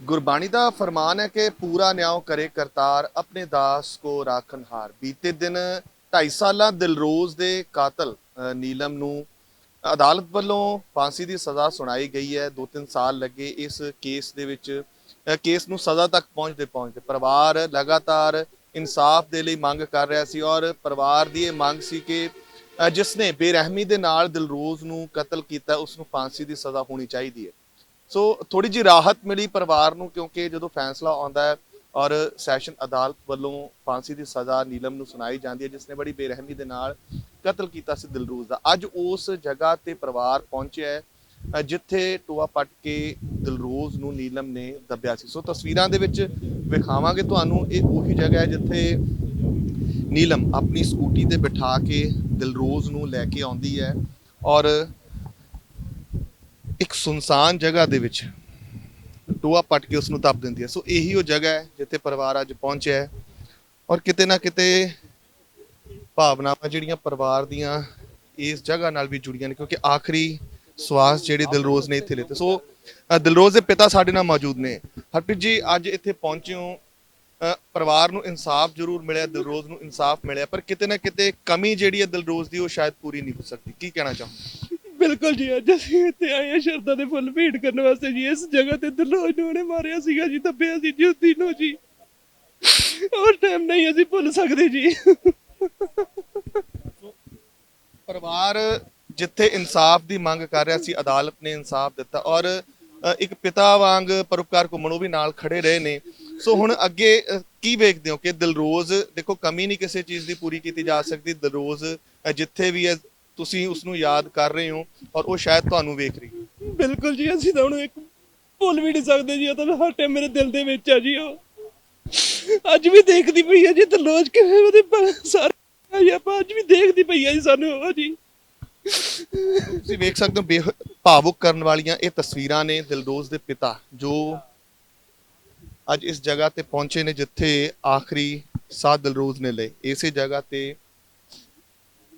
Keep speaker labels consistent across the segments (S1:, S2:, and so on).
S1: ਗੁਰਬਾਣੀ ਦਾ ਫਰਮਾਨ ਹੈ ਕਿ ਪੂਰਾ ਨਿਆਂ ਕਰੇ ਕਰਤਾਰ ਆਪਣੇ ਦਾਸ ਕੋ ਰਾਖਨਹਾਰ ਬੀਤੇ ਦਿਨ 2.5 ਸਾਲਾਂ ਦਿਲਰੋਜ਼ ਦੇ ਕਾਤਲ ਨੀਲਮ ਨੂੰ ਅਦਾਲਤ ਵੱਲੋਂ ਫਾਂਸੀ ਦੀ ਸਜ਼ਾ ਸੁਣਾਈ ਗਈ ਹੈ। 2-3 ਸਾਲ ਲੱਗੇ ਇਸ ਕੇਸ ਦੇ ਵਿੱਚ ਕੇਸ ਨੂੰ ਸਜ਼ਾ ਤੱਕ ਪਹੁੰਚਦੇ ਪਹੁੰਚਦੇ ਪਰਿਵਾਰ ਲਗਾਤਾਰ ਇਨਸਾਫ ਦੇ ਲਈ ਮੰਗ ਕਰ ਰਿਹਾ ਸੀ ਔਰ ਪਰਿਵਾਰ ਦੀ ਇਹ ਮੰਗ ਸੀ ਕਿ ਅ, ਜਿਸ ਨੇ ਬੇਰਹਿਮੀ ਦੇ ਨਾਲ ਦਿਲਰੋਜ਼ ਨੂੰ ਕਤਲ ਕੀਤਾ ਉਸ ਨੂੰ ਫਾਂਸੀ ਦੀ ਸਜ਼ਾ ਹੋਣੀ ਚਾਹੀਦੀ ਹੈ। ਸੋ ਥੋੜੀ ਜਿਹੀ ਰਾਹਤ ਮਿਲੀ ਪਰਿਵਾਰ ਨੂੰ ਕਿਉਂਕਿ ਜਦੋਂ ਫੈਸਲਾ ਆਉਂਦਾ ਹੈ ਔਰ ਸੈਸ਼ਨ ਅਦਾਲਤ ਵੱਲੋਂ ਫਾਂਸੀ ਦੀ ਸਜ਼ਾ ਨੀਲਮ ਨੂੰ ਸੁਣਾਈ ਜਾਂਦੀ ਹੈ, ਜਿਸ ਨੇ ਬੜੀ ਬੇਰਹਿਮੀ ਦੇ ਨਾਲ ਕਤਲ ਕੀਤਾ ਸੀ ਦਿਲਰੂਜ਼ ਦਾ। ਅੱਜ ਉਸ ਜਗ੍ਹਾ ਤੇ ਪਰਿਵਾਰ ਪਹੁੰਚਿਆ ਹੈ ਜਿੱਥੇ ਟੋਆ ਪੱਟ ਕੇ ਦਿਲਰੋਜ਼ ਨੂੰ ਨੀਲਮ ਨੇ ਦੱਬਿਆ ਸੀ। ਸੋ ਤਸਵੀਰਾਂ ਦੇ ਵਿੱਚ ਵਿਖਾਵਾਂਗੇ ਤੁਹਾਨੂੰ, ਇਹ ਉਹੀ ਜਗ੍ਹਾ ਹੈ ਜਿੱਥੇ ਨੀਲਮ ਆਪਣੀ ਸਕੂਟੀ ਤੇ ਬਿਠਾ ਕੇ ਦਿਲਰੋਜ਼ ਨੂੰ ਲੈ ਕੇ ਆਉਂਦੀ ਹੈ ਔਰ ਇੱਕ ਸੁਨਸਾਨ ਜਗ੍ਹਾ ਦੇ ਵਿੱਚ ਟੋਆ ਪੱਟ ਕੇ ਉਸ ਨੂੰ ਦੱਬ ਦਿੰਦੀ ਹੈ। ਸੋ ਇਹੀ ਉਹ ਜਗ੍ਹਾ ਹੈ ਜਿੱਥੇ ਪਰਿਵਾਰ ਅੱਜ ਪਹੁੰਚਿਆ ਹੈ ਔਰ ਕਿਤੇ ਨਾ ਕਿਤੇ ਭਾਵਨਾਵਾਂ ਜਿਹੜੀਆਂ ਪਰਿਵਾਰ ਦੀਆਂ ਇਸ ਜਗ੍ਹਾ ਨਾਲ ਵੀ ਜੁੜੀਆਂ ਨੇ, ਕਿਉਂਕਿ ਆਖਰੀ ਸਵਾਸ ਜਿਹੜੇ ਦਿਲਰੋਜ਼ ਨੇ ਇੱਥੇ ਲਿੱਤੇ। ਸੋ ਦਿਲਰੋਜ਼ ਦੇ ਪਿਤਾ ਸਾਡੇ ਨਾਲ ਮੌਜੂਦ ਨੇ। ਹਰਪ੍ਰੀਤ ਜੀ, ਅੱਜ ਇੱਥੇ ਪਹੁੰਚੇ ਹੋ। ਪਰਿਵਾਰ ਨੂੰ ਇਨਸਾਫ ਜ਼ਰੂਰ ਮਿਲਿਆ, ਦਿਲਰੋਜ਼ ਨੂੰ ਇਨਸਾਫ ਮਿਲਿਆ, ਪਰ ਕਿਤੇ ਨਾ ਕਿਤੇ ਕਮੀ ਜਿਹੜੀ ਹੈ ਦਿਲਰੋਜ਼ ਦੀ ਉਹ ਸ਼ਾਇਦ ਪੂਰੀ ਨਹੀਂ ਹੋ ਸਕਦੀ। ਕੀ ਕਹਿਣਾ ਚਾਹੋ
S2: ਬਿਲਕੁਲ ਜੀ ਅੱਜ ਅਸੀਂ ਇੱਥੇ ਆਏ ਹਾਂ ਸ਼ਰਧਾ ਦੇ ਫੁੱਲ ਭੇਟ ਕਰਨ ਵਾਸਤੇ ਜੀ। ਇਸ ਜਗ੍ਹਾ ਤੇ ਦਲੋਜ ਨੂੰ ਉਹਨੇ ਮਾਰਿਆ ਸੀਗਾ ਜੀ ਦੱਬਿਆ ਸੀ ਜੀ ਉਸ ਦਿਨੋਂ ਜੀ। ਉਹ ਟਾਈਮ ਨਹੀਂ ਅਸੀਂ ਭੁੱਲ ਸਕਦੇ ਜੀ।
S1: ਪਰਿਵਾਰ ਜਿੱਥੇ ਇਨਸਾਫ ਦੀ ਮੰਗ ਕਰ ਰਿਹਾ ਸੀ ਅਦਾਲਤ ਨੇ ਇਨਸਾਫ ਦਿੱਤਾ ਔਰ ਅ, ਇੱਕ ਪਿਤਾ ਵਾਂਗ ਪਰਉਪਕਾਰ ਘੁੰਮਣ ਉਹ ਵੀ ਨਾਲ ਖੜੇ ਰਹੇ ਨੇ। ਸੋ ਹੁਣ ਅੱਗੇ ਅ, ਕੀ ਵੇਖਦੇ ਹੋ ਕਿ ਦਿਲਰੋਜ਼ ਦੇਖੋ ਕਮੀ ਨਹੀਂ ਕਿਸੇ ਚੀਜ਼ ਦੀ ਪੂਰੀ ਕੀਤੀ ਜਾ ਸਕਦੀ ਦਿਲਰੋਜ਼ ਅ, ਜਿੱਥੇ ਵੀ ਹੈ ਤੁਸੀਂ ਉਸ ਨੂੰ ਯਾਦ ਕਰ ਰਹੇ ਹੋ ਔਰ ਉਹ ਸ਼ਾਇਦ ਤੁਹਾਨੂੰ ਵੇਖ ਰਹੀ ਹੈ।
S2: ਬਿਲਕੁਲ ਜੀ ਅਸੀਂ ਤਾਂ ਉਹਨੂੰ ਇੱਕ ਭੁੱਲ ਵੀ ਨਹੀਂ ਸਕਦੇ ਜੀ ਉਹ ਤਾਂ ਹਰ ਟਾਈਮ ਮੇਰੇ ਦਿਲ ਦੇ ਵਿੱਚ ਆ ਜੀ ਉਹ। ਅੱਜ ਵੀ ਦੇਖਦੀ ਪਈ ਆ ਜੀ ਦਲੋਜ ਕਿਵੇਂ ਉਹਦੇ ਪ- ਸਾਰੇ ਜੀ ਆਪਾਂ ਅੱਜ ਵੀ ਦੇਖਦੀ ਪਈ ਆ ਜੀ ਸਾਨੂੰ ਉਹ ਜੀ।
S1: ਤੁਸੀਂ ਵੇਖ ਸਕਦੇ ਹੋ ਬੇਹ ਭਾਵੁਕ ਕਰਨ ਵਾਲੀਆਂ ਇਹ ਤਸਵੀਰਾਂ ਨੇ ਦਿਲਰੋਜ਼ ਦੇ ਪਿਤਾ ਜੋ ਅੱਜ ਇਸ ਜਗ੍ਹਾ ਤੇ ਪਹੁੰਚੇ ਨੇ ਜਿੱਥੇ ਆਖਰੀ ਸਾਹ ਦਿਲਰੋਜ਼ ਨੇ ਲਏ। ਇਸੇ ਜਗ੍ਹਾ ਤੇ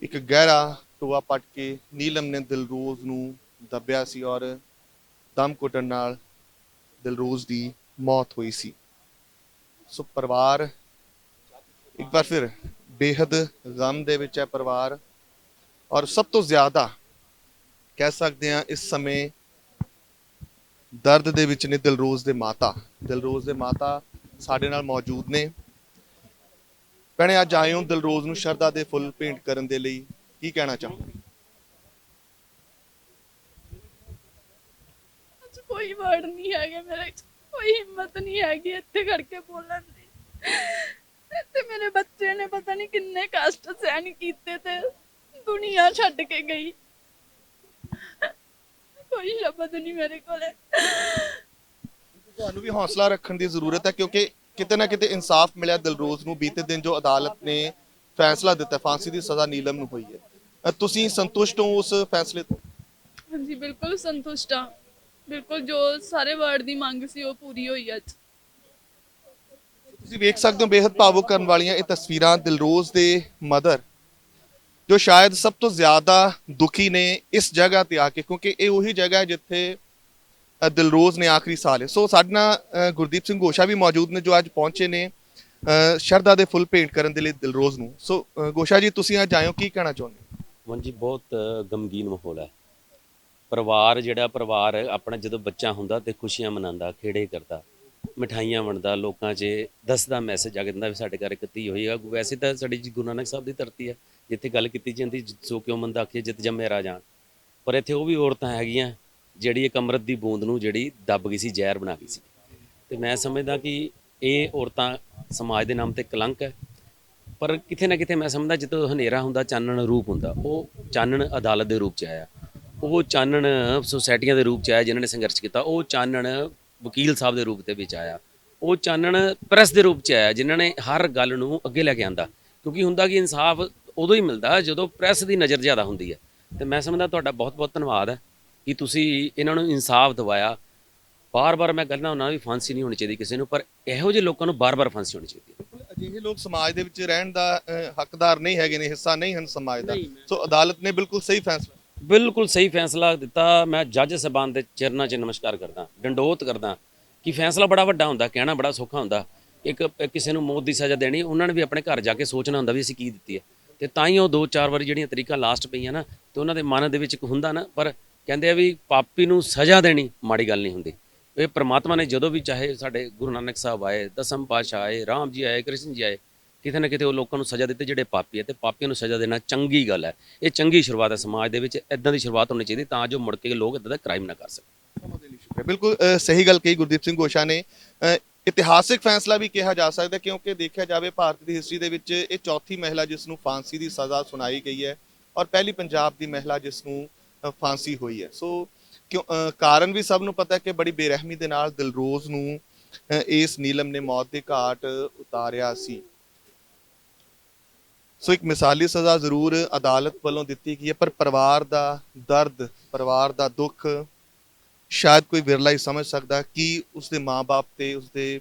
S1: ਇੱਕ ਗਹਿਰਾ ਟੋਆ ਪੱਟ ਕੇ ਨੀਲਮ ਨੇ ਦਿਲਰੋਜ਼ ਨੂੰ ਦੱਬਿਆ ਸੀ ਔਰ ਦਮ ਘੁੱਟਣ ਨਾਲ ਦਿਲਰੋਜ਼ ਦੀ ਮੌਤ ਹੋਈ ਸੀ। ਸੋ ਪਰਿਵਾਰ, ਇੱਕ ਵਾਰ ਫਿਰ ਬੇਹੱਦ ਗਮ ਦੇ ਵਿੱਚ ਹੈ ਪਰਿਵਾਰ ਔਰ ਸਭ ਤੋਂ ਜ਼ਿਆਦਾ ਕਹਿ ਸਕਦੇ ਹਾਂ ਇਸ ਸਮੇਂ ਦਰਦ ਦੇ ਵਿੱਚ ਨੇ ਦਿਲਰੋਜ਼ ਦੇ ਮਾਤਾ। ਦਿਲਰੋਜ਼ ਦੇ ਮਾਤਾ ਸਾਡੇ ਨਾਲ ਮੌਜੂਦ ਨੇ। ਭੈਣੇ, ਅੱਜ ਆਏ ਹੋ ਦਿਲਰੋਜ਼ ਨੂੰ ਸ਼ਰਧਾ ਦੇ ਫੁੱਲ ਭੇਂਟ ਕਰਨ ਦੇ ਲਈ। ਕੀ ਕਹਿਣਾ ਚਾਹੋ
S3: ਅੱਜ ਕੋਈ ਵਰਡ ਨਹੀਂ ਹੈਗੇ ਮੇਰੇ ਚ ਕੋਈ ਹਿੰਮਤ ਨਹੀਂ ਹੈਗੀ ਇੱਥੇ ਖੜ ਕੇ ਬੋਲਣ ਦੀ। ਤੇ ਮੇਰੇ ਬੱਚੇ ਨੇ ਪਤਾ ਨਹੀਂ ਕਿੰਨੇ ਕਸ਼ਟ ਸਹਿਣ ਕੀਤੇ ਤੇ ਦੁਨੀਆ ਛੱਡ ਕੇ ਗਈ। ਕੋਈ ਸ਼ਬਦ ਨਹੀਂ ਮੇਰੇ ਕੋਲੇ।
S1: ਤੁਹਾਨੂੰ ਵੀ ਹੌਸਲਾ ਰੱਖਣ ਦੀ ਜ਼ਰੂਰਤ ਹੈ ਕਿਉਂਕਿ ਕਿਤੇ ਨਾ ਕਿਤੇ ਇਨਸਾਫ ਮਿਲਿਆ ਦਿਲਰੋਜ਼ ਨੂੰ ਬੀਤੇ ਦਿਨ ਜੋ ਅਦਾਲਤ ਨੇ ਫੈਸਲਾ ਦਿੱਤਾ ਫਾਂਸੀ ਦੀ ਸਜ਼ਾ ਨੀਲਮ ਨੂੰ ਹੋਈ ਹੈ। ਤੁਸੀਂ ਸੰਤੁਸ਼ਟ ਹੋ ਉਸ ਫੈਸਲੇ ਤੋਂ?
S3: ਹਾਂਜੀ ਬਿਲਕੁਲ ਸੰਤੁਸ਼ਟ ਹਾਂ। ਬਿਲਕੁਲ ਜੋ ਸਾਰੇ ਵਰਡ ਦੀ ਮੰਗ ਸੀ ਉਹ ਪੂਰੀ ਹੋਈ ਅੱਜ।
S1: ਤੁਸੀਂ ਵੇਖ ਸਕਦੇ ਹੋ ਬੇहद ਭਾਵੁਕ ਕਰਨ ਵਾਲੀਆਂ ਇਹ ਤਸਵੀਰਾਂ ਦਿਲਰੋਜ਼ ਦੇ ਮਦਰ ਜੋ ਸ਼ਾਇਦ ਸਭ ਤੋਂ ਜ਼ਿਆਦਾ ਦੁਖੀ ਨੇ ਇਸ ਜਗ੍ਹਾ ਤੇ ਆ ਕੇ ਕਿਉਂਕਿ ਇਹ ਉਹੀ ਜਗ੍ਹਾ ਹੈ ਜਿੱਥੇ ਦਿਲਰੋਜ਼ ਨੇ ਆਖਰੀ ਸਾਲ ਹੈ। ਸੋ ਸਾਡੇ ਨਾਲ ਗੁਰਦੀਪ ਸਿੰਘ ਘੋਸ਼ਾ ਵੀ ਮੌਜੂਦ ਨੇ ਜੋ ਅੱਜ ਪਹੁੰਚੇ ਨੇ। ਸ਼ਰਧਾ ਦੇ ਫੁੱਲ ਭੇਂਟ ਕਰਨ ਦੇ ਲਈ ਦਿਲਰੋਜ਼ ਨੂੰ। ਸੋ ਅ, ਜੀ ਤੁਸੀਂ ਅੱਜ ਆਏ ਕੀ ਕਹਿਣਾ ਚਾਹੁੰਦੇ ਹੋ?
S4: ਹਾਂਜੀ ਬਹੁਤ ਗਮਗੀਨ ਮਾਹੌਲ ਹੈ। ਪਰਿਵਾਰ ਜਿਹੜਾ ਪਰਿਵਾਰ ਆਪਣਾ ਜਦੋਂ ਬੱਚਾ ਹੁੰਦਾ ਤੇ ਖੁਸ਼ੀਆਂ ਮਨਾਉਂਦਾ ਖੇੜੇ ਕਰਦਾ ਮਠਾਈਆਂ ਵੰਡਦਾ ਲੋਕਾਂ 'ਚ ਦੱਸਦਾ ਮੈਸੇਜ ਆ ਕੇ ਦਿੰਦਾ ਵੀ ਸਾਡੇ ਘਰ ਇੱਕ ਧੀ ਹੋਈ ਆ। ਵੈਸੇ ਤਾਂ ਸਾਡੀ ਗੁਰੂ ਨਾਨਕ ਸਾਹਿਬ ਦੀ ਧਰਤੀ ਹੈ ਜਿੱਥੇ ਗੱਲ ਕੀਤੀ ਜਾਂਦੀ ਸੋ ਕਿਉਂ ਮੰਦਾ ਆਖੀਏ ਜਿੱਤ ਜੰਮੇ ਰਾਜਾਨ ਪਰ ਇੱਥੇ ਉਹ ਵੀ ਔਰਤਾਂ ਹੈਗੀਆਂ ਜਿਹੜੀ ਇੱਕ ਅੰਮ੍ਰਿਤ ਦੀ ਬੂੰਦ ਨੂੰ ਜਿਹੜੀ ਦੱਬ ਗਈ ਸੀ ਜ਼ਹਿਰ ਬਣਾ ਗਈ ਸੀ। ਤੇ ਮੈਂ ਸਮਝਦਾ ਕਿ ਇਹ ਔਰਤਾਂ ਸਮਾਜ ਦੇ ਨਾਮ ਤੇ ਕਲੰਕ ਹੈ। ਪਰ ਕਿਤੇ ਨਾ ਕਿਤੇ ਮੈਂ ਸਮਝਦਾ ਜਦੋਂ ਹਨੇਰਾ ਹੁੰਦਾ, ਚਾਨਣ ਰੂਪ ਹੁੰਦਾ, ਉਹ ਚਾਨਣ ਅਦਾਲਤ ਦੇ ਰੂਪ ਚ ਆਇਆ। ਉਹ ਚਾਨਣ ਸੁਸਾਇਟੀਆਂ ਦੇ ਰੂਪ ਚ ਆਇਆ ਜਿਨ੍ਹਾਂ ਨੇ ਸੰਘਰਸ਼ ਕੀਤਾ। ਉਹ ਚਾਨਣ ਵਕੀਲ ਸਾਹਿਬ ਦੇ ਰੂਪ ਦੇ ਵਿੱਚ ਆਇਆ। ਉਹ ਚਾਨਣ ਪ੍ਰੈਸ ਦੇ ਰੂਪ ਚ ਆਇਆ, ਜਿਨ੍ਹਾਂ ਨੇ ਹਰ ਗੱਲ ਨੂੰ ਅੱਗੇ ਲੈ ਕੇ ਆਂਦਾ। ਕਿਉਂਕਿ ਹੁੰਦਾ ਕਿ ਇਨਸਾਫ ਉਦੋਂ ਹੀ ਮਿਲਦਾ ਜਦੋਂ ਪ੍ਰੈਸ ਦੀ ਨਜ਼ਰ ਜ਼ਿਆਦਾ ਹੁੰਦੀ ਹੈ। ਤੇ ਮੈਂ ਸਮਝਦਾ ਤੁਹਾਡਾ ਬਹੁਤ ਬਹੁਤ ਧੰਨਵਾਦ ਹੈ ਕਿ ਤੁਸੀਂ ਇਹਨਾਂ ਨੂੰ ਇਨਸਾਫ ਦਿਵਾਇਆ। ਬਾਰ-ਬਾਰ ਮੈਂ ਕਹਿੰਦਾ ਹੁੰਦਾ ਵੀ ਫਾਂਸੀ ਨਹੀਂ ਹੋਣੀ ਚਾਹੀਦੀ ਕਿਸੇ ਨੂੰ ਪਰ ਇਹੋ ਜਿਹੇ ਲੋਕਾਂ ਨੂੰ ਬਾਰ-ਬਾਰ ਫਾਂਸੀ ਹੋਣੀ ਚਾਹੀਦੀ ਹੈ।
S1: ਅਜਿਹੇ ਲੋਕ ਸਮਾਜ ਦੇ ਵਿੱਚ ਰਹਿਣ ਦਾ ਹੱਕਦਾਰ ਨਹੀਂ ਹੈਗੇ ਨੇ ਹਿੱਸਾ ਨਹੀਂ ਹਨ ਸਮਾਜ ਦਾ। ਸੋ ਅਦਾਲਤ ਨੇ ਬਿਲਕੁਲ ਸਹੀ ਫੈਸਲਾ
S4: ਬਿਲਕੁਲ ਸਹੀ ਫੈਸਲਾ ਦਿੱਤਾ। ਮੈਂ ਜੱਜ ਸਬਾਨ ਦੇ ਚਰਨਾਂ 'ਚ ਨਮਸਕਾਰ ਕਰਦਾ ਡੰਡੋਤ ਕਰਦਾ ਕਿ ਫੈਸਲਾ ਬੜਾ ਵੱਡਾ ਹੁੰਦਾ ਕਹਿਣਾ ਬੜਾ ਸੌਖਾ ਹੁੰਦਾ। ਇੱਕ ਕਿਸੇ ਨੂੰ ਮੌਤ ਦੀ ਸਜ਼ਾ ਦੇਣੀ ਉਹਨਾਂ ਨੇ ਵੀ ਆਪਣੇ ਘਰ ਜਾ ਕੇ ਸੋਚਣਾ ਹੁੰਦਾ ਵੀ ਅਸੀਂ ਕੀ ਦਿੱਤੀ ਹੈ। ਤੇ ਤਾਂ ਹੀ ਉਹ ਦੋ ਚਾਰ ਵਾਰੀ ਜਿਹੜੀਆਂ ਤਰੀਕਾਂ ਲਾਸਟ ਪਈਆਂ ਨਾ ਤੇ ਉਹਨਾਂ ਦੇ ਮਨ ਦੇ ਵਿੱਚ ਇੱਕ ਹੁੰਦਾ ਨਾ ਪਰ ਕਹਿੰਦੇ ਆ ਵੀ ਪਾਪੀ ਨੂੰ ਸਜ਼ਾ ਦੇਣੀ ਮਾੜੀ ਗੱਲ ਨਹੀਂ ਹੁੰਦੀ। ਇਹ ਪ੍ਰਮਾਤਮਾ ਨੇ ਜਦੋਂ ਵੀ ਚਾਹੇ ਸਾਡੇ ਗੁਰੂ ਨਾਨਕ ਸਾਹਿਬ ਆਏ, ਦਸਮ ਪਾਤਸ਼ਾਹ ਆਏ, ਰਾਮ ਜੀ ਆਏ, ਕ੍ਰਿਸ਼ਨ ਜੀ ਆਏ, ਕਿਤੇ ਨਾ ਕਿਤੇ ਉਹ ਲੋਕਾਂ ਨੂੰ ਸਜ਼ਾ ਦਿੱਤੀ, ਜਿਹੜੇ ਪਾਪੀ ਹੈ ਤੇ ਪਾਪੀਆਂ ਨੂੰ ਸਜ਼ਾ ਦੇਣਾ ਚੰਗੀ ਗੱਲ ਹੈ। ਇਹ ਚੰਗੀ ਸ਼ੁਰੂਆਤ ਹੈ ਸਮਾਜ ਦੇ ਵਿੱਚ ਇਦਾਂ ਦੀ ਸ਼ੁਰੂਆਤ ਹੋਣੀ ਚਾਹੀਦੀ ਤਾਂ ਜੋ ਮੁੜ ਕੇ ਲੋਕ ਇਦਾਂ ਦਾ ਕ੍ਰਾਈਮ ਨਾ ਕਰ ਸਕਣ।
S1: ਬਿਲਕੁਲ ਸਹੀ ਗੱਲ ਕਹੀ ਗੁਰਦੀਪ ਸਿੰਘ ਗੋਸ਼ਾ ਨੇ। ਇਤਿਹਾਸਿਕ ਫੈਸਲਾ ਵੀ ਕਿਹਾ ਜਾ ਸਕਦਾ ਕਿਉਂਕਿ ਦੇਖਿਆ ਜਾਵੇ ਭਾਰਤ ਦੀ ਹਿਸਟਰੀ ਦੇ ਵਿੱਚ ਇਹ ਚੌਥੀ ਮਹਿਲਾ ਜਿਸ ਨੂੰ ਫਾਂਸੀ ਦੀ ਸਜ਼ਾ ਸੁਣਾਈ ਗਈ ਹੈ ਔਰ ਪਹਿਲੀ ਪੰਜਾਬ ਦੀ ਮਹਿਲਾ ਜਿਸ ਨੂੰ ਫਾਂਸੀ ਹੋਈ ਹੈ। ਸੋ ਕਿਉਂ ਅ, ਕਾਰਨ ਵੀ ਸਭ ਨੂੰ ਪਤਾ ਹੈ ਕਿ ਬੜੀ ਬੇਰਹਿਮੀ ਦੇ ਨਾਲ ਦਿਲਰੋਜ਼ ਨੂੰ ਅ, ਇਸ ਨੀਲਮ ਨੇ ਮੌਤ ਦੇ ਘਾਟ ਉਤਾਰਿਆ ਸੀ। ਸੋ ਇੱਕ ਮਿਸਾਲੀ ਸਜ਼ਾ ਜ਼ਰੂਰ ਅਦਾਲਤ ਵੱਲੋਂ ਦਿੱਤੀ ਗਈ ਹੈ ਪਰ ਪਰਿਵਾਰ ਦਾ ਦਰਦ ਪਰਿਵਾਰ ਦਾ ਦੁੱਖ ਸ਼ਾਇਦ ਕੋਈ ਵਿਰਲਾ ਹੀ ਸਮਝ ਸਕਦਾ ਕਿ ਉਸਦੇ ਮਾਪੇ ਤੇ ਉਸਦੇ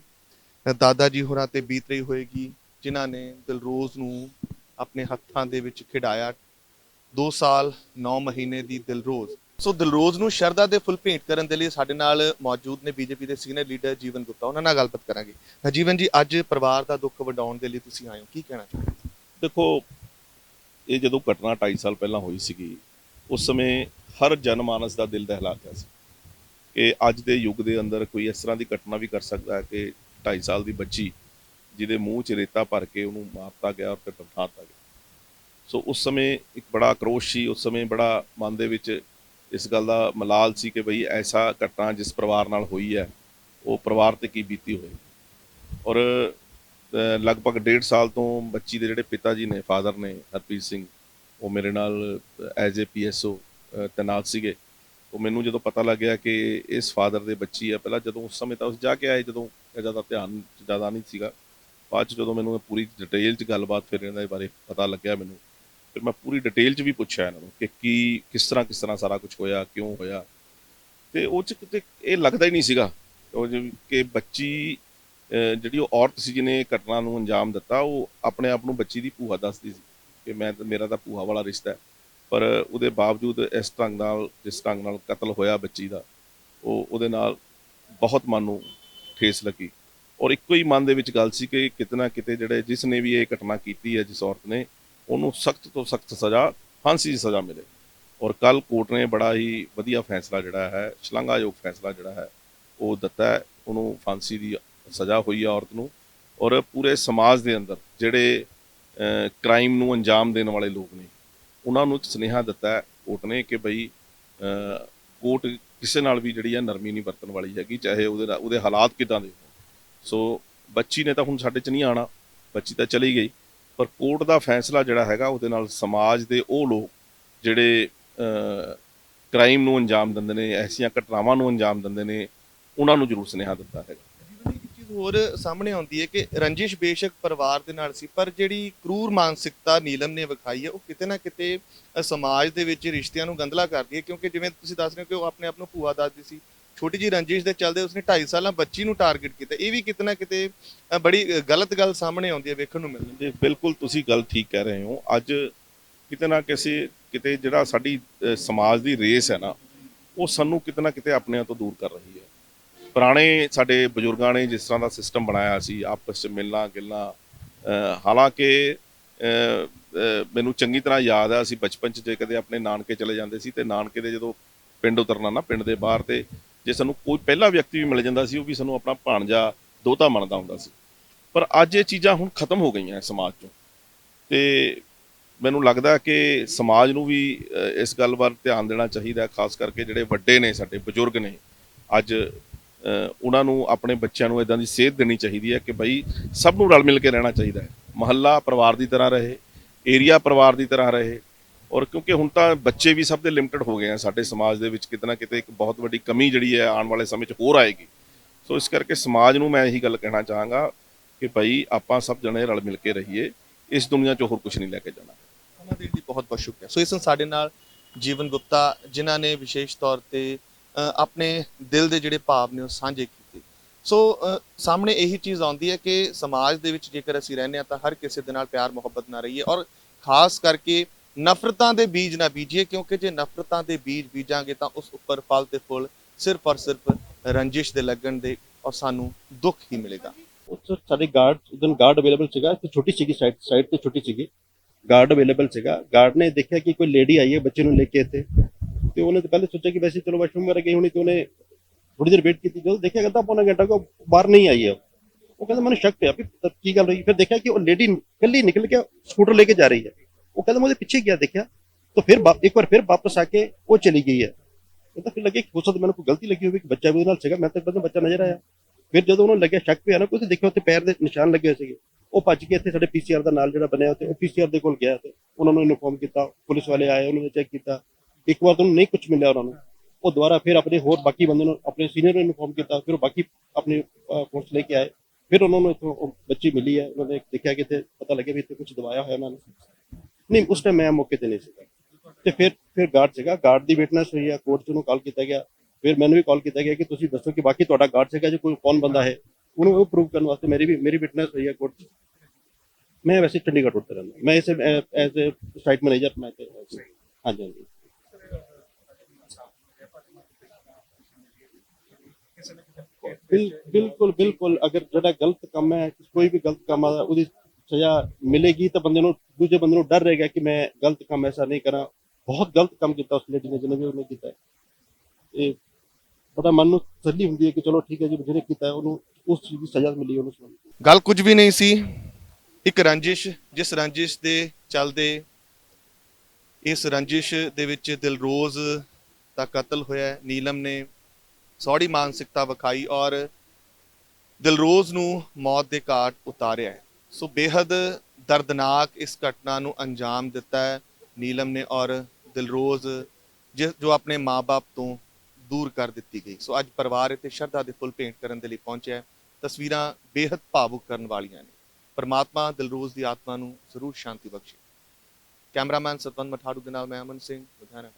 S1: ਦਾਦਾ ਜੀ ਹੋਰਾਂ ਤੇ ਬੀਤ ਰਹੀ ਹੋਏਗੀ ਜਿਨ੍ਹਾਂ ਨੇ ਦਿਲਰੋਜ਼ ਨੂੰ ਆਪਣੇ ਹੱਥਾਂ ਦੇ ਵਿੱਚ ਖਿਡਾਇਆ। 2 ਸਾਲ 9 ਮਹੀਨੇ ਦੀ ਦਿਲਰੋਜ਼। ਸੋ ਦਿਲਰੋਜ਼ ਨੂੰ ਸ਼ਰਧਾ ਦੇ ਫੁੱਲ ਭੇਂਟ ਕਰਨ ਦੇ ਲਈ ਸਾਡੇ ਨਾਲ ਮੌਜੂਦ ਨੇ ਬੀਜੇਪੀ ਦੇ ਸੀਨੀਅਰ ਲੀਡਰ ਜੀਵਨ ਗੁਪਤਾ। ਉਹਨਾਂ ਨਾਲ ਗੱਲਬਾਤ ਕਰਾਂਗੇ। ਜੀਵਨ ਜੀ, ਅੱਜ ਪਰਿਵਾਰ ਦਾ ਦੁੱਖ ਵਡਾਉਣ ਦੇ ਲਈ ਤੁਸੀਂ ਆਏ ਹੋ। ਕੀ ਕਹਿਣਾ ਚਾਹੁੰਦੇ ਹੋ
S5: ਦੇਖੋ, ਇਹ ਜਦੋਂ ਘਟਨਾ 2.5 ਸਾਲ ਪਹਿਲਾਂ ਹੋਈ ਸੀਗੀ, ਉਸ ਸਮੇਂ ਹਰ ਜਨਮਾਨਸ ਦਾ ਦਿਲ ਦਹਿਲਾ ਗਿਆ ਸੀ ਕਿ ਅੱਜ ਦੇ ਯੁੱਗ ਦੇ ਅੰਦਰ ਕੋਈ ਇਸ ਤਰ੍ਹਾਂ ਦੀ ਘਟਨਾ ਵੀ ਕਰ ਸਕਦਾ ਹੈ ਕਿ 2.5 ਸਾਲ ਦੀ ਬੱਚੀ ਜਿਹਦੇ ਮੂੰਹ 'ਚ ਰੇਤਾ ਭਰ ਕੇ ਉਹਨੂੰ ਮਾਰਤਾ ਗਿਆ ਔਰ ਫਿਰ ਦਫਨਾ ਦਿੱਤਾ ਗਿਆ। ਸੋ ਉਸ ਸਮੇਂ ਇੱਕ ਬੜਾ ਆਕਰੋਸ਼ ਸੀ, ਉਸ ਸਮੇਂ ਬੜਾ ਮਨ ਦੇ ਵਿੱਚ ਇਸ ਗੱਲ ਦਾ ਮਲਾਲ ਸੀ ਕਿ ਭਈ ਐਸਾ ਘਟਨਾ ਜਿਸ ਪਰਿਵਾਰ ਨਾਲ ਹੋਈ ਹੈ, ਉਹ ਪਰਿਵਾਰ ਤੇ ਕੀ ਬੀਤੀ ਹੋਏਗੀ ਔਰ ਲਗਭਗ ਡੇਢ ਸਾਲ ਤੋਂ ਬੱਚੀ ਦੇ ਜਿਹੜੇ ਪਿਤਾ ਜੀ ਨੇ, ਫਾਦਰ ਨੇ, ਹਰਪ੍ਰੀਤ ਸਿੰਘ, ਉਹ ਮੇਰੇ ਨਾਲ ਐਜ਼ ਏ ਪੀਐਸਓ ਤੈਨਾਤ ਸੀਗੇ। ਉਹ ਮੈਨੂੰ ਜਦੋਂ ਪਤਾ ਲੱਗਿਆ ਕਿ ਇਸ ਫਾਦਰ ਦੇ ਬੱਚੀ ਆ, ਪਹਿਲਾਂ ਜਦੋਂ ਉਸ ਸਮੇਂ ਤਾਂ ਉਸ ਜਾ ਕੇ ਆਏ, ਜਦੋਂ ਇਹ ਜ਼ਿਆਦਾ ਧਿਆਨ ਜ਼ਿਆਦਾ ਨਹੀਂ ਸੀਗਾ। ਬਾਅਦ ਚ ਜਦੋਂ ਮੈਨੂੰ ਪੂਰੀ ਡਿਟੇਲ ਚ ਗੱਲਬਾਤ ਫਿਰ ਇਹਨਾਂ ਦੇ ਬਾਰੇ ਪਤਾ ਲੱਗਿਆ ਮੈਨੂੰ ਫਿਰ ਮੈਂ ਪੂਰੀ ਡਿਟੇਲ ਚ ਵੀ ਪੁੱਛਿਆ ਇਹਨਾਂ ਨੂੰ ਕਿ ਕੀ, ਕਿਸ ਤਰ੍ਹਾਂ ਕਿਸ ਤਰ੍ਹਾਂ ਸਾਰਾ ਕੁਝ ਹੋਇਆ, ਕਿਉਂ ਹੋਇਆ। ਤੇ ਉਹ ਚ ਕਿਤੇ ਇਹ ਲੱਗਦਾ ਹੀ ਨਹੀਂ ਸੀਗਾ ਉਹ ਜਿਵੇਂ ਕਿ ਬੱਚੀ ਜਿਹੜੀ ਉਹ ਔਰਤ ਸੀ ਜਿਹਨੇ ਘਟਨਾ ਨੂੰ ਅੰਜਾਮ ਦਿੱਤਾ, ਉਹ ਆਪਣੇ ਆਪ ਨੂੰ ਬੱਚੀ ਦੀ ਭੂਆ ਦੱਸਦੀ ਸੀ ਕਿ ਮੈਂ ਮੇਰਾ ਤਾਂ ਭੂਆ ਵਾਲਾ ਰਿਸ਼ਤਾ ਹੈ। ਪਰ ਉਹਦੇ ਬਾਵਜੂਦ ਇਸ ਢੰਗ ਨਾਲ, ਜਿਸ ਢੰਗ ਨਾਲ ਕਤਲ ਹੋਇਆ ਬੱਚੀ ਦਾ, ਉਹ ਉਹਦੇ ਨਾਲ ਬਹੁਤ ਮਨ ਨੂੰ ਠੇਸ ਲੱਗੀ। ਔਰ ਇੱਕੋ ਹੀ ਮਨ ਦੇ ਵਿੱਚ ਗੱਲ ਸੀ ਕਿ ਕਿਤੇ ਨਾ ਕਿਤੇ ਜਿਹੜੇ, ਜਿਸ ਨੇ ਵੀ ਇਹ ਘਟਨਾ ਕੀਤੀ ਹੈ, ਜਿਸ ਔਰਤ ਨੇ ਉਹਨੂੰ ਸਖਤ ਤੋਂ ਸਖਤ ਸਜ਼ਾ, ਫਾਂਸੀ ਦੀ ਸਜ਼ਾ ਮਿਲੇ। ਔਰ ਕੱਲ ਕੋਰਟ ਨੇ ਬੜਾ ਹੀ ਵਧੀਆ ਫੈਸਲਾ ਜਿਹੜਾ ਹੈ, ਸ਼ਲਾਘਾਯੋਗ ਫੈਸਲਾ ਜਿਹੜਾ ਹੈ, ਉਹ ਦਿੱਤਾ ਉਹਨੂੰ ਫਾਂਸੀ ਦੀ ਸਜ਼ਾ ਹੋਈ ਹੈ ਔਰਤ ਨੂੰ। ਔਰ ਪੂਰੇ ਸਮਾਜ ਦੇ ਅੰਦਰ ਜਿਹੜੇ ਕ੍ਰਾਈਮ ਨੂੰ ਅੰਜਾਮ ਦੇਣ ਵਾਲੇ ਲੋਕ ਨੇ, ਉਹਨਾਂ ਨੂੰ ਇੱਕ ਸੁਨੇਹਾ ਦਿੱਤਾ ਕੋਰਟ ਨੇ ਕਿ ਭਈ ਕੋਰਟ ਕਿਸੇ ਨਾਲ ਵੀ ਜਿਹੜੀ ਹੈ ਨਰਮੀ ਨਹੀਂ ਵਰਤਣ ਵਾਲੀ ਹੈਗੀ, ਚਾਹੇ ਉਹਦੇ ਉਹਦੇ ਹਾਲਾਤ ਕਿਦਾਂ ਦੇ ਹੋਣ। ਸੋ ਬੱਚੀ ਨੇ ਤਾਂ ਹੁਣ ਸਾਡੇ ਚ ਨਹੀਂ ਆਣਾ ਬੱਚੀ ਤਾਂ ਚਲੀ ਗਈ। ਪਰ ਕੋਰਟ ਦਾ ਫੈਸਲਾ ਜਿਹੜਾ ਹੈਗਾ ਉਹਦੇ ਨਾਲ ਸਮਾਜ ਦੇ ਉਹ ਲੋਕ ਜਿਹੜੇ ਕ੍ਰਾਈਮ ਨੂੰ ਅੰਜਾਮ ਦਿੰਦੇ ਨੇ, ਐਸੀਆਂ ਘਟਨਾਵਾਂ ਨੂੰ ਅੰਜਾਮ ਦਿੰਦੇ ਨੇ, ਉਹਨਾਂ ਨੂੰ ਜ਼ਰੂਰ ਸੁਨੇਹਾ ਦਿੱਤਾ ਹੈਗਾ।
S1: ਇੱਕ ਚੀਜ਼ ਹੋਰ ਸਾਹਮਣੇ ਆਉਂਦੀ ਹੈ ਕਿ ਰੰਜਿਸ਼ ਬੇਸ਼ੱਕ ਪਰਿਵਾਰ ਦੇ ਨਾਲ ਸੀ, ਪਰ ਜਿਹੜੀ ਕਰੂਰ ਮਾਨਸਿਕਤਾ ਨੀਲਮ ਨੇ ਵਿਖਾਈ ਹੈ, ਉਹ ਕਿਤੇ ਨਾ ਕਿਤੇ ਸਮਾਜ ਦੇ ਵਿੱਚ ਰਿਸ਼ਤਿਆਂ ਨੂੰ ਗੰਦਲਾ ਕਰਦੀ ਹੈ, ਕਿਉਂਕਿ ਜਿਵੇਂ ਤੁਸੀਂ ਦੱਸ ਰਹੇ ਹੋ ਕਿ ਉਹ ਆਪਣੇ ਆਪ ਨੂੰ ਭੂਆ ਦੱਸਦੀ ਸੀ ਛੋਟੀ ਜੀ ਰੰਜਿਸ਼ ਦੇ ਚੱਲਦੇ ਉਸਨੇ 2.5 ਸਾਲਾਂ ਬੱਚੀ ਨੂੰ ਟਾਰਗੇਟ ਕੀਤਾ। ਇਹ ਵੀ ਕਿਤੇ ਕਿਤੇ ਬੜੀ ਗਲਤ ਗੱਲ ਸਾਹਮਣੇ ਆਉਂਦੀ ਹੈ, ਵੇਖਣ ਨੂੰ ਮਿਲਦੀ ਹੈ।
S5: ਬਿਲਕੁਲ ਤੁਸੀਂ ਗੱਲ ਠੀਕ ਕਹਿ ਰਹੇ ਹੋ। ਅੱਜ ਕਿਤੇ ਨਾ ਕਿਸੇ, ਕਿਤੇ ਜਿਹੜਾ ਸਾਡੀ ਸਮਾਜ ਦੀ ਰੇਸ ਹੈ ਨਾ, ਉਹ ਸਾਨੂੰ ਕਿਤੇ ਨਾ ਕਿਤੇ ਆਪਣੇ ਤੋਂ ਦੂਰ ਕਰ ਰਹੀ ਹੈ। ਪੁਰਾਣੇ ਸਾਡੇ ਬਜ਼ੁਰਗਾਂ ਨੇ ਜਿਸ ਤਰ੍ਹਾਂ ਦਾ ਸਿਸਟਮ ਬਣਾਇਆ ਸੀ, ਆਪਸ ਵਿੱਚ ਮਿਲਣਾ, ਗਿਲਣਾ ਹਾਲਾਂਕਿ ਮੈਨੂੰ ਚੰਗੀ ਤਰ੍ਹਾਂ ਯਾਦ ਹੈ, ਅਸੀਂ ਬਚਪਨ 'ਚ ਜੇ ਕਦੇ ਆਪਣੇ ਨਾਨਕੇ ਚਲੇ ਜਾਂਦੇ ਸੀ ਤੇ ਨਾਨਕੇ ਦੇ ਜਦੋਂ ਪਿੰਡ ਉਤਰਨਾ ਨਾ, ਪਿੰਡ ਦੇ ਬਾਹਰ ਤੇ ਜੇ ਸਾਨੂੰ ਕੋਈ ਪਹਿਲਾ ਵਿਅਕਤੀ ਵੀ ਮਿਲ ਜਾਂਦਾ ਸੀ, ਉਹ ਵੀ ਸਾਨੂੰ ਆਪਣਾ ਭਾਣਜਾ, ਦੋਤਾ ਮੰਨਦਾ ਹੁੰਦਾ ਸੀ। ਪਰ ਅੱਜ ਇਹ ਚੀਜ਼ਾਂ ਹੁਣ ਖਤਮ ਹੋ ਗਈਆਂ ਸਮਾਜ 'ਚੋਂ। ਤੇ ਮੈਨੂੰ ਲੱਗਦਾ ਕਿ ਸਮਾਜ ਨੂੰ ਵੀ ਇਸ ਗੱਲ ਵੱਲ ਧਿਆਨ ਦੇਣਾ ਚਾਹੀਦਾ, ਖਾਸ ਕਰਕੇ ਜਿਹੜੇ ਵੱਡੇ ਨੇ, ਸਾਡੇ ਬਜ਼ੁਰਗ ਨੇ। ਅੱਜ ਉਹਨਾਂ ਨੂੰ, ਆਪਣੇ ਬੱਚਿਆਂ ਨੂੰ ਇਦਾਂ ਦੀ ਸੇਧ ਦੇਣੀ ਚਾਹੀਦੀ ਹੈ ਕਿ ਭਾਈ ਸਭ ਨੂੰ ਰਲ ਮਿਲ ਕੇ ਰਹਿਣਾ ਚਾਹੀਦਾ ਹੈ। ਮਹੱਲਾ ਪਰਿਵਾਰ ਦੀ ਤਰ੍ਹਾਂ ਰਹੇ, ਏਰੀਆ ਪਰਿਵਾਰ ਦੀ ਤਰ੍ਹਾਂ ਰਹੇ ਔਰ ਕਿਉਂਕਿ ਹੁਣ ਤਾਂ ਬੱਚੇ ਵੀ ਸਭ ਦੇ ਲਿਮਟਿਡ ਹੋ ਗਏ ਆ, ਸਾਡੇ ਸਮਾਜ ਦੇ ਵਿੱਚ ਕਿਤੇ ਨਾ ਕਿਤੇ ਇੱਕ ਬਹੁਤ ਵੱਡੀ ਕਮੀ ਜਿਹੜੀ ਹੈ ਆਉਣ ਵਾਲੇ ਸਮੇਂ 'ਚ ਹੋਰ ਆਏਗੀ। ਸੋ ਇਸ ਕਰਕੇ ਸਮਾਜ ਨੂੰ ਮੈਂ ਇਹੀ ਗੱਲ ਕਹਿਣਾ ਚਾਹਾਂਗਾ ਕਿ ਭਾਈ ਆਪਾਂ ਸਭ ਜਣੇ ਰਲ ਮਿਲ ਕੇ ਰਹੀਏ, ਇਸ ਦੁਨੀਆ 'ਚ ਹੋਰ ਕੁਝ ਨਹੀਂ ਲੈ ਕੇ ਜਾਣਾ।
S1: ਸਮਾਂ ਦੇਣ ਬਹੁਤ ਬਹੁਤ ਸ਼ੁਕਰੀਆ। ਸੋ ਇਸ ਨੂੰ ਸਾਡੇ ਨਾਲ ਜੀਵਨ ਗੁਪਤਾ, ਜਿਨ੍ਹਾਂ ਨੇ ਵਿਸ਼ੇਸ਼ ਤੌਰ ਤੇ ਆਪਣੇ ਦਿਲ ਦੇ ਜਿਹੜੇ ਭਾਵ ਨੇ ਉਹ ਸਾਂਝੇ ਕੀਤੇ। ਸੋ ਸਾਹਮਣੇ ਇਹੀ ਚੀਜ਼ ਆਉਂਦੀ ਹੈ ਕਿ ਸਮਾਜ ਦੇ ਵਿੱਚ ਜੇਕਰ ਅਸੀਂ ਰਹਿੰਦੇ ਹਾਂ ਤਾਂ ਹਰ ਕਿਸੇ ਦੇ ਨਾਲ ਪਿਆਰ ਮੁਹੱਬਤ ਨਾਲ ਰਹੀਏ ਔਰ ਖਾਸ ਕਰਕੇ ਨਫ਼ਰਤਾਂ ਦੇ ਬੀਜ ਨਾ ਬੀਜੀਏ, ਕਿਉਂਕਿ ਜੇ ਨਫ਼ਰਤਾਂ ਦੇ ਬੀਜ ਬੀਜਾਂਗੇ ਤਾਂ ਉਸ ਉੱਪਰ ਫਲ ਤੇ ਫੁੱਲ ਸਿਰਫ ਔਰ ਸਿਰਫ ਰੰਜਿਸ਼ ਦੇ ਲੱਗਣ ਦੇ ਔਰ ਸਾਨੂੰ ਦੁੱਖ ਹੀ ਮਿਲੇਗਾ।
S6: ਉੱਥੇ ਸਾਡੇ ਗਾਰਡ ਉਦੋਂ ਗਾਰਡ ਅਵੇਲੇਬਲ ਸੀਗਾ ਤੇ ਛੋਟੀ ਸੀਗੀ ਸਾਈਡ ਸਾਈਡ ਤੇ ਛੋਟੀ ਸੀਗੀ। ਗਾਰਡ ਅਵੇਲੇਬਲ ਸੀਗਾ। ਗਾਰਡ ਨੇ ਦੇਖਿਆ ਕਿ ਕੋਈ ਲੇਡੀ ਆਈ ਹੈ ਬੱਚੇ ਨੂੰ ਲੈ ਕੇ ਇੱਥੇ। ਤੇ ਉਹਨੇ ਪਹਿਲੇ ਸੋਚਿਆ ਕਿ ਵੈਸੇ ਚਲੋ ਵਾਸ਼ਰੂਮ ਵਗੈਰਾ ਗਈ ਹੋਣੀ ਤੇ ਉਹਨੇ ਥੋੜੀ ਦੇਰ ਵੇਟ ਕੀਤੀ। ਜਦੋਂ ਦੇਖਿਆ ਅੱਧਾ ਪੌਣਾ ਘੰਟਾ ਕੋ ਬਾਹਰ ਨਹੀਂ ਆਈ ਹੈ ਉਹ ਕਹਿੰਦਾ ਮੈਨੂੰ ਸ਼ੱਕ ਪਿਆ ਵੀ ਕੀ ਗੱਲ ਹੋਈ? ਫਿਰ ਦੇਖਿਆ ਕਿ ਉਹ ਲੇਡੀ ਇਕੱਲੀ ਨਿਕਲ ਕੇ ਸਕੂਟਰ ਲੈ ਕੇ ਜਾ ਰਹੀ ਹੈ। ਉਹ ਕਹਿੰਦਾ ਮੈਂ ਉਹਦੇ ਪਿੱਛੇ ਗਿਆ ਦੇਖਿਆ, ਤਾਂ ਫਿਰ ਵਾ- ਇੱਕ ਵਾਰ ਫਿਰ ਵਾਪਸ ਆ ਕੇ ਉਹ ਚਲੀ ਗਈ ਹੈ। ਉਹ ਤਾਂ ਮੈਨੂੰ ਕੋਈ ਗਲਤੀ ਲੱਗੀ ਹੋਵੇ, ਕਿ ਬੱਚਾ ਵੀ ਉਹਦੇ ਨਾਲ ਸੀਗਾ, ਮੈਂ ਤਾਂ ਪਤਾ ਬੱਚਾ ਨਜ਼ਰ ਆਇਆ। ਫਿਰ ਜਦੋਂ ਉਹਨੂੰ ਲੱਗਿਆ ਸ਼ੱਕ ਪਿਆ ਨਾ, ਕੋਈ ਦੇਖਿਆ ਉੱਥੇ ਪੈਰ ਦੇ ਨਿਸ਼ਾਨ ਲੱਗੇ ਹੋਏ ਸੀਗੇ। ਉਹ ਭੱਜ ਕੇ ਇੱਥੇ ਸਾਡੇ ਪੀਸੀਆਰ ਦਾ ਨਾਲ ਜਿਹੜਾ ਬਣਿਆ ਉੱਥੇ, ਉਹ ਪੀਸੀਆਰ ਦੇ ਕੋਲ ਗਿਆ ਤੇ ਉਹਨਾਂ ਨੂੰ ਇਨਫੋਰਮ ਕੀਤਾ, ਪੁਲਿਸ ਵਾਲੇ ਆਏ, ਉਹਨਾਂ ਨੇ ਚੈੱਕ ਕੀਤਾ। ਇੱਕ ਵਾਰ ਤਾਂ ਨਹੀਂ ਕੁਝ ਮਿਲਿਆ ਉਹਨਾਂ ਨੂੰ। ਉਹ ਦੁਬਾਰਾ ਫਿਰ ਆਪਣੇ ਹੋਰ ਬਾਕੀ ਬੰਦੇ ਨੂੰ, ਆਪਣੇ ਸੀਨੀਅਰ ਨੂੰ ਇਨਫੋਰਮ ਕੀਤਾ, ਫਿਰ ਬਾਕੀ ਆਪਣੇ ਫੋਰਸ ਲੈ ਕੇ ਆਏ। ਫਿਰ ਉਹਨਾਂ ਨੂੰ ਇੱਥੋਂ ਬੱਚੀ ਮਿਲੀ ਹੈ, ਉਹਨਾਂ ਨੇ ਦੇਖਿਆ ਕਿ ਇੱਥੇ ਪਤਾ ਲੱਗਿਆ ਵੀ ਇੱਥੇ ਕੁਝ ਦਵਾਇਆ ਹੋਇਆ ਉਹਨਾਂ ਨੇ। ਨਹੀਂ, ਉਸ ਟਾਈਮ ਮੈਂ ਮੌਕੇ ਤੇ ਨਹੀਂ ਸੀਗਾ। ਤੇ ਫਿਰ ਫਿਰ ਗਾਰਡ ਸੀਗਾ। ਗਾਰਡ ਦੀ ਵਿਟਨੈਸ ਹੋਈ ਹੈ ਕੋਰਟ 'ਚ ਉਹਨੂੰ ਕਾਲ ਕੀਤਾ ਗਿਆ। ਫਿਰ ਮੈਨੂੰ ਵੀ ਕਾਲ ਕੀਤਾ ਗਿਆ ਕਿ ਤੁਸੀਂ ਦੱਸੋ ਕਿ ਬਾਕੀ ਤੁਹਾਡਾ ਗਾਰਡ ਸੀਗਾ ਜੇ ਕੋਈ ਕੌਣ ਬੰਦਾ ਹੈ? ਉਹਨੂੰ ਉਹ ਪ੍ਰੂਵ ਕਰਨ ਵਾਸਤੇ ਮੇਰੀ ਵੀ, ਮੇਰੀ ਵਿਟਨੈਸ ਹੋਈ ਹੈ ਕੋਰਟ 'ਚ। ਮੈਂ ਵੈਸੇ ਚੰਡੀਗੜ੍ਹ ਰੋਡ ਰਹਿੰਦਾ। ਮੈਂ ਇਸੇ ਐਜ਼ ਅ ਸਾਈਟ ਮੈਨੇਜਰ ਮੈਂ ਤੇ ਹਾਂਜੀ ਹਾਂਜੀ। ਬਿਲਕੁਲ ਬਿਲਕੁਲ। ਅਗਰ ਜਿਹੜਾ ਗਲਤ ਕੰਮ ਹੈ, ਕੋਈ ਵੀ ਗਲਤ ਕੰਮ ਆ, ਉਹਦੀ ਸਜ਼ਾ ਮਿਲੇਗੀ ਤਾਂ ਬੰਦੇ ਨੂੰ, ਦੂਜੇ ਬੰਦੇ ਨੂੰ ਡਰ ਰਹੇਗਾ ਕਿ ਮੈਂ ਗਲਤ ਕੰਮ ਐਸਾ ਨਹੀਂ ਕਰਾਂ। ਬਹੁਤ ਗਲਤ ਕੰਮ ਕੀਤਾ ਉਸ ਲੇਡੀ ਨੇ ਜਿਹਨੇ ਵੀ ਉਹਨੇ ਕੀਤਾ। ਇਹ ਬੜਾ ਮਨ ਨੂੰ ਤਸੱਲੀ ਹੁੰਦੀ ਹੈ ਕਿ ਚਲੋ ਠੀਕ ਹੈ ਜੀ, ਜਿਹਨੇ ਕੀਤਾ ਉਹਨੂੰ ਉਸ ਚੀਜ਼ ਦੀ ਸਜ਼ਾ ਮਿਲੀ, ਉਹਨੂੰ
S1: ਗੱਲ ਕੁਝ ਵੀ ਨਹੀਂ ਸੀ। ਇੱਕ ਰੰਜਿਸ਼, ਜਿਸ ਰੰਜਿਸ਼ ਦੇ ਚੱਲਦੇ, ਇਸ ਰੰਜਿਸ਼ ਦੇ ਵਿੱਚ ਦਿਲਰੋਜ਼ ਦਾ ਕਤਲ ਹੋਇਆ ਨੀਲਮ ਨੇ ਸੌੜੀ ਮਾਨਸਿਕਤਾ ਵਿਖਾਈ ਔਰ ਦਿਲਰੋਜ਼ ਨੂੰ ਮੌਤ ਦੇ ਘਾਟ ਉਤਾਰਿਆ ਹੈ। ਸੋ ਬੇहद ਦਰਦਨਾਕ ਇਸ ਘਟਨਾ ਨੂੰ ਅੰਜਾਮ ਦਿੱਤਾ ਹੈ ਨੀਲਮ ਨੇ ਔਰ ਦਿਲਰੋਜ਼ ਜੋ ਆਪਣੇ ਮਾਪੇ ਤੋਂ ਦੂਰ ਕਰ ਦਿੱਤੀ ਗਈ। ਸੋ ਅੱਜ ਪਰਿਵਾਰ ਇਤੇ ਸ਼ਰਧਾ ਦੇ ਫੁੱਲ ਭੇਂਟ ਕਰਨ ਦੇ ਲਈ ਪਹੁੰਚਿਆ ਤਸਵੀਰਾਂ ਬੇहद ਭਾਵੁਕ ਕਰਨ ਵਾਲੀਆਂ ਨੇ। ਪਰਮਾਤਮਾ ਦਿਲਰੋਜ਼ ਦੀ ਆਤਮਾ ਨੂੰ ਜ਼ਰੂਰ ਸ਼ਾਂਤੀ ਬਖਸ਼ੇ। ਕੈਮਰਾਮੈਨ ਸਤਵੰਤ ਮਠਾੜੂ ਦੇ ਨਾਲ ਮੈਂ ਅਮਨ ਸਿੰਘ, ਲੁਧਿਆਣਾ